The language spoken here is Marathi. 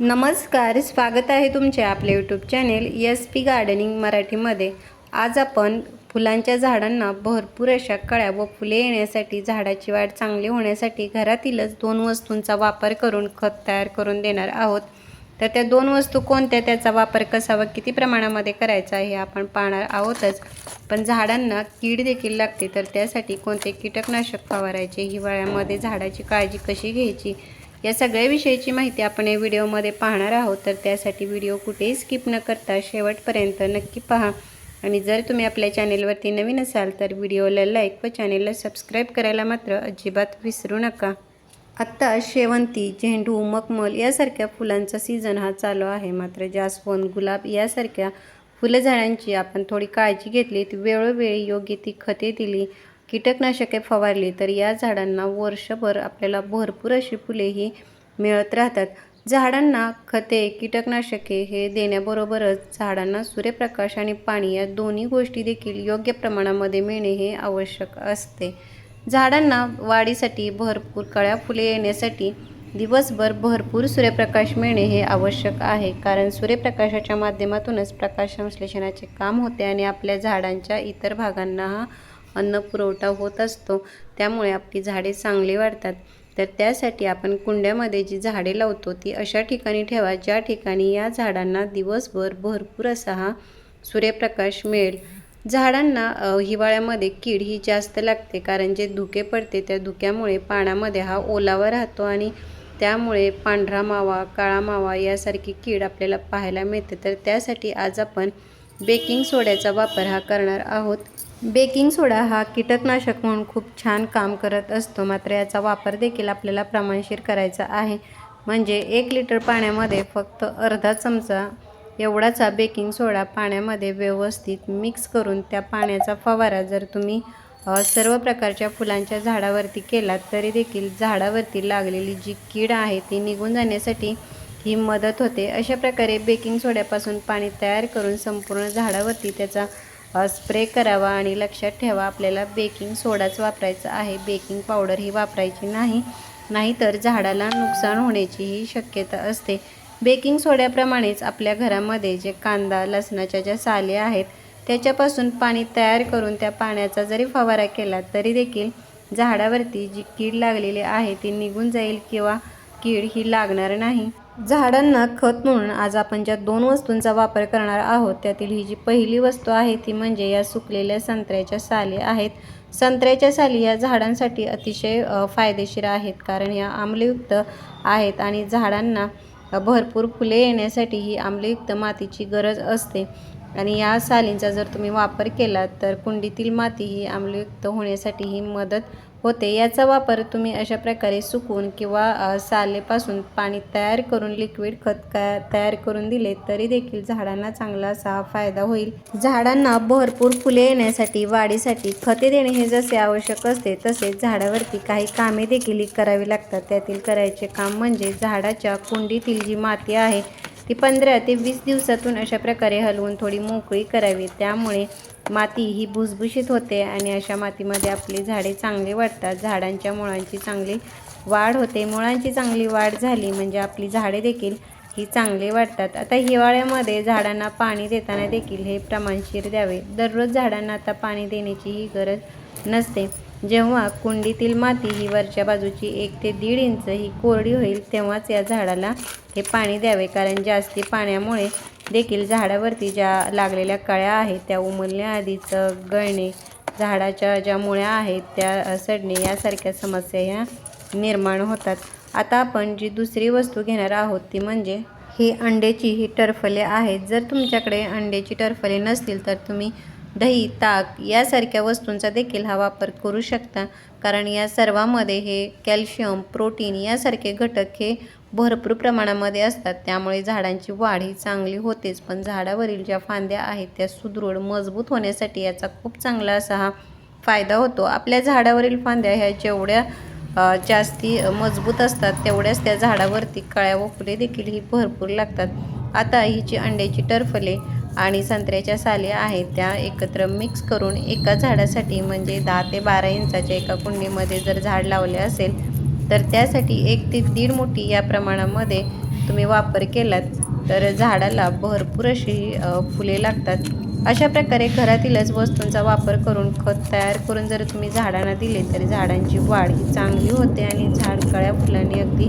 नमस्कार स्वागत आहे तुमचे आपले YouTube channel S P gardening मराठीमध्ये. आज आपण फुलांच्या झाडांना भरपूर अशा कळ्या व फुले येण्यासाठी झाडाची वाढ चांगली होण्यासाठी घरातीलच दोन वस्तूंचा वापर करून खत तयार करून देणार आहोत. तर त्या दोन वस्तू कोणत्या त्याचा वापर कसा व किती प्रमाणामध्ये करायचा हे आपण पाहणार आहोतच. पण झाडांना कीड देखील लागते तर त्यासाठी कोणते कीटकनाशक फवारायचे? हिवाळ्यामध्ये झाडाची काळजी कशी घ्यायची? या सगळ्याविषयीची माहिती आपण या व्हिडिओमध्ये पाहणार आहोत. तर त्यासाठी व्हिडिओ कुठेही स्किप न करता शेवटपर्यंत नक्की पहा. आणि जर तुम्ही आपल्या चॅनेलवरती नवीन असाल तर व्हिडिओला लाईक व चॅनेलला सबस्क्राईब करायला मात्र अजिबात विसरू नका. आत्ता शेवंती झेंडू मखमल यासारख्या फुलांचा सीझन हा चालू आहे. मात्र जास्वंद गुलाब यासारख्या फुलझाडांची आपण थोडी काळजी घेतली ती वेळोवेळी योग्य ती खते दिली. कीटकनाशके फवारली तर या झाडांना वर्षभर आपल्याला भरपूर अशी फुलेही मिळत राहतात. झाडांना खते कीटकनाशके हे देण्याबरोबरच झाडांना सूर्यप्रकाश आणि पाणी या दोन्ही गोष्टी देखील योग्य प्रमाणामध्ये मिळणे हे आवश्यक असते. झाडांना वाढीसाठी भरपूर कळ्या फुले येण्यासाठी दिवसभर भरपूर सूर्यप्रकाश मिळणे हे आवश्यक आहे. कारण सूर्यप्रकाशाच्या माध्यमातूनच प्रकाश संश्लेषणाचे काम होते आणि आपल्या झाडांच्या इतर भागांना हा अन्न पुरवठा होत असतो. त्यामुळे आपली झाडे चांगली वाढतात. तर त्यासाठी आपण कुंड्यामध्ये जी झाडे लावतो ती अशा ठिकाणी ठेवा ज्या ठिकाणी या झाडांना दिवसभर भरपूर असा हा सूर्यप्रकाश मिळेल. झाडांना हिवाळ्यामध्ये कीड ही जास्त लागते कारण जे धुके पडते त्या धुक्यामुळे पाण्यामध्ये हा ओलावा राहतो आणि त्यामुळे पांढरा मावा काळा मावा यासारखी कीड आपल्याला पाहायला मिळते. तर त्यासाठी आज आपण बेकिंग सोड्याचा वापर हा करणार आहोत. बेकिंग सोडा हा कीटकनाशक म्हणून खूप छान काम करत असतो. मात्र याचा वापर देखील आपल्याला प्रमाणशीर करायचा आहे. म्हणजे एक लिटर पाण्यामध्ये फक्त अर्धा चमचा एवढाचा बेकिंग सोडा पाण्यामध्ये व्यवस्थित मिक्स करून त्या पाण्याचा फवारा जर तुम्ही सर्व प्रकारच्या फुलांच्या झाडावरती केलात तरी देखील झाडावरती लागलेली जी कीड आहे ती निघून जाण्यासाठी ही मदत होते. अशा प्रकारे बेकिंग सोड्यापासून पाणी तयार करून संपूर्ण झाडावरती त्याचा स्प्रे करावा आणि लक्षात ठेवा आपल्याला बेकिंग सोडाच वापरायचा आहे. बेकिंग पावडर ही वापरायची नाही नाहीतर झाडाला नुकसान होण्याचीही शक्यता असते. बेकिंग सोड्याप्रमाणेच आपल्या घरामध्ये जे कांदा लसणाच्या ज्या साली आहेत त्याच्यापासून पाणी तयार करून त्या पाण्याचा जरी फवारा केला तरी देखील झाडावरती जी कीड लागलेली आहे ती निघून जाईल किंवा कीड ही लागणार नाही. झाडांना खत म्हणून आज आपण ज्या दोन वस्तूंचा वापर करणार आहोत त्यातील ही जी पहिली वस्तू आहे ती म्हणजे या सुकलेल्या संत्र्याच्या साली आहेत. संत्र्याच्या साली या झाडांसाठी अतिशय फायदेशीर आहेत कारण या आम्लयुक्त आहेत आणि झाडांना भरपूर फुले येण्यासाठी ही आम्लयुक्त मातीची गरज असते. आणि या सालींचा जर तुम्ही वापर केला तर कुंडीतील माती ही आम्लयुक्त होण्यासाठी ही मदत होते. याचा वापर तुम्ही अशा प्रकारे सुकून किंवा सालेपासून पाणी तयार करून लिक्विड खत का तयार करून दिले तरी देखील झाडांना चांगला असा फायदा होईल. झाडांना भरपूर फुले येण्यासाठी वाढीसाठी खते देणे हे जसे आवश्यक असते तसेच झाडावरती काही कामे देखील करावी लागतात. त्यातील करायचे काम म्हणजे झाडाच्या कुंडीतील जी माती आहे ती पंधरा ते वीस दिवसातून अशा प्रकारे हलवून थोडी मोकळी करावी. त्यामुळे माती ही भुसभुशीत होते आणि अशा मातीमध्ये आपली झाडे चांगली वाढतात. झाडांच्या मुळांची चांगली वाढ होते. मुळांची चांगली वाढ झाली म्हणजे आपली झाडे देखील ही चांगली वाढतात. आता हिवाळ्यामध्ये झाडांना पाणी देताना देखील हे प्रमाणशीर द्यावे. दररोज झाडांना आता पाणी देण्याची ही गरज नसते. जेव्हा कुंडीतील माती ही वरच्या बाजूची एक ते दीड इंच ही कोरडी होईल तेव्हाच या झाडाला हे पाणी द्यावे. कारण जास्ती पाण्यामुळे देखील झाडावरती ज्या लागलेल्या कळ्या आहेत त्या उमलण्याआधीच गळणे झाडाच्या ज्या मुळ्या आहेत त्या सडणे यासारख्या समस्या ह्या निर्माण होतात. आता आपण जी दुसरी वस्तू घेणार आहोत ती म्हणजे ही अंड्याची ही टरफले आहेत. जर तुमच्याकडे अंड्याची टरफले नसतील तर तुम्ही दही ताक यासारख्या वस्तूंचा देखील हा वापर करू शकता. कारण या सर्वामध्ये हे कॅल्शियम प्रोटीन यासारखे घटक हे भरपूर प्रमाणामध्ये असतात. त्यामुळे झाडांची वाढ ही चांगली होतेच. पण झाडावरील ज्या फांद्या आहेत त्या सुदृढ मजबूत होण्यासाठी याचा खूप चांगला असा हा फायदा होतो. आपल्या झाडावरील फांद्या ह्या जेवढ्या जास्ती मजबूत असतात तेवढ्याच त्या झाडावरती कळ्या व फुले देखील ही भरपूर लागतात. आता हिची अंड्याची टरफले आणि संत्र्याच्या साल्या आहेत त्या एकत्र मिक्स करून एका झाडासाठी म्हणजे दहा ते बारा इंचाच्या एका कुंडीमध्ये जर झाड लावले असेल तर त्यासाठी एक ते दीड मुठी या प्रमाणामध्ये तुम्ही वापर केलात तर झाडाला भरपूर अशी फुले लागतात. अशा प्रकारे घरातीलच वस्तूंचा वापर करून खत तयार करून जर तुम्ही झाडांना दिले तर झाडांची वाढ ही चांगली होते आणि झाड कळ्या फुलांनी अगदी